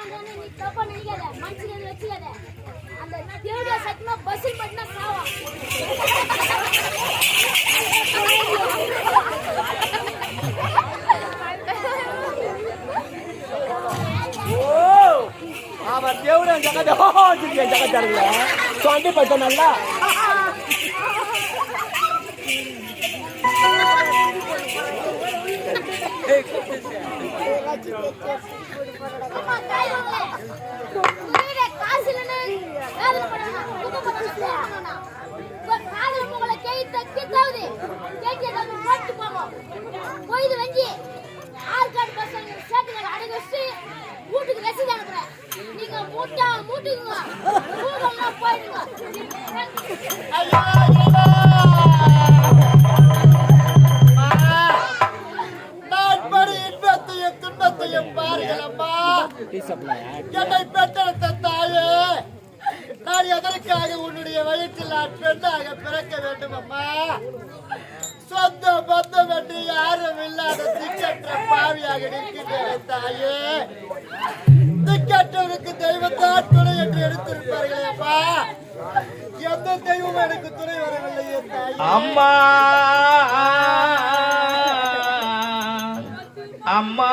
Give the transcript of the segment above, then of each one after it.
பண்றேன்னு நீ தப்பா நினைக்காத மனசுல எதுவும் வச்சுக்காத அந்த தேவடியா சத்தியமா பஸ்ஸில் மட்டும்தான் சாவா அவர் దేవుడు జగద జగదర్ల స్వామి పట్టనల్లా அம்மா தாய்மார்களே உங்ககிட்ட காசு இல்லைன்னு வேதனை பண்ணணும் துக்கப்படணும் உங்க காதல் உங்களை கேய் தக்கித்தாவது கேட்க ஏதாவது போட்டு போகும் கொய்து வெஞ்சி ஆற்காடு பஸ் சேட்டுகளை அடகு வச்சு வீட்டுக்கு ரசீது அனுப்புறேன் நீங்க மூட்டா மூட்டுக்குங்க மூடம்னா போயிடுங்க நாட்படி இன்பத்தையும் துன்பத்தையும் பாருங்களம்மா. என்னை பெற்றெடுத்த தாயே நான் எதற்காக உன்னுடைய வயிற்றில் நான் பெண்ணாக பிறக்க வேண்டும் அம்மா சொந்த பந்தம் என்று யாரும் இல்லாத திக்கற்ற பாவியாக நிற்கின்றேன் தாயே. திக்கற்றவருக்கு தெய்வத்தான் துணை என்று எடுத்திருப்பார்களே அம்மா எந்த தெய்வம் எனக்கு துணை வரவில்லையே தாயே. அம்மா! அம்மா!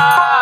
Ah.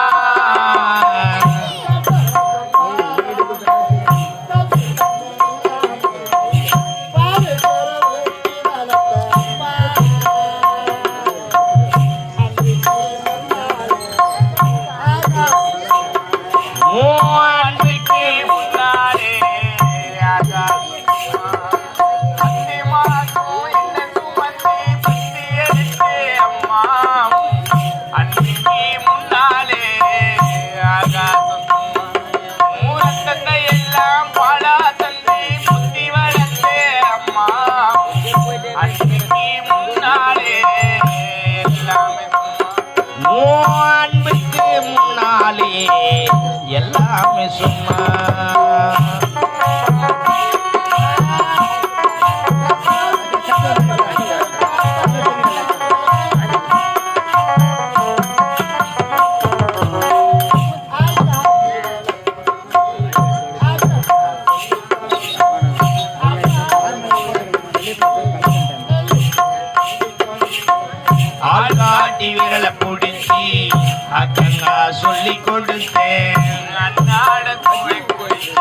सुमा அன்னாட கூழை குடிச்சு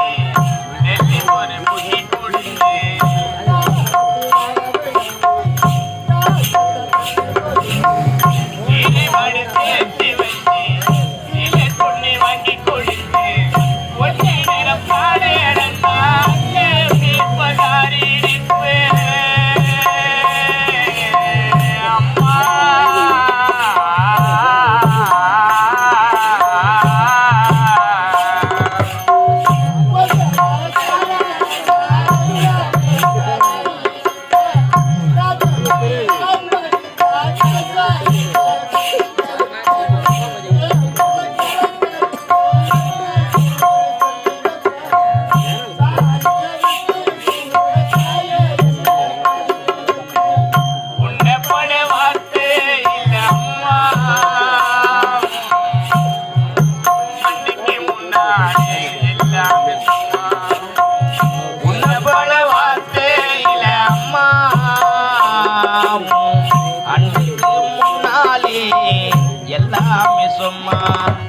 সমান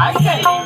I say.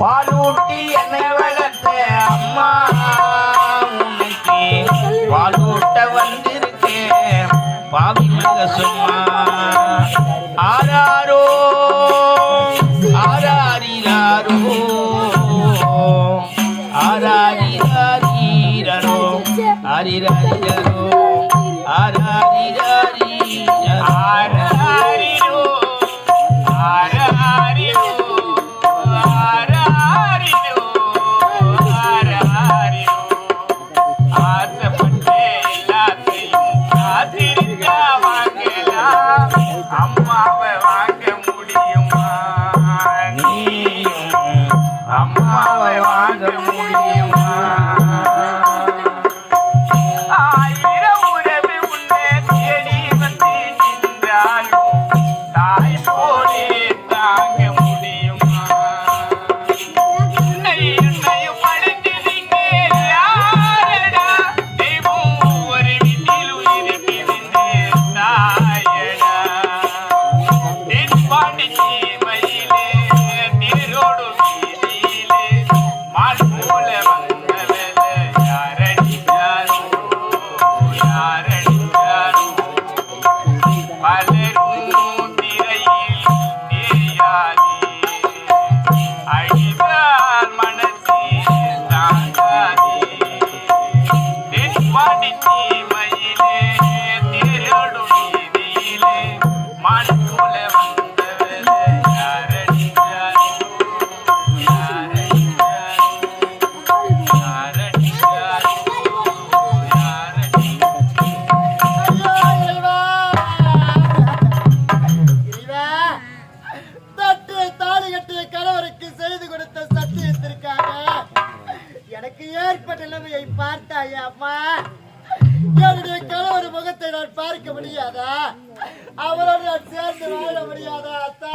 பாலூட்டி என்னை வளர்த்த அம்மா. உனக்கு பாலூட்ட வந்திருக்கேன். பாவி மக சும்மா எனக்கு ஏற்பட்ட நிலைமையை பார்த்தாயா அம்மா? என்னுடைய கணவர் முகத்தை நான் பார்க்க முடியாதா? அவரோடு நான் சேர்ந்து வாழ முடியாதா அத்தா?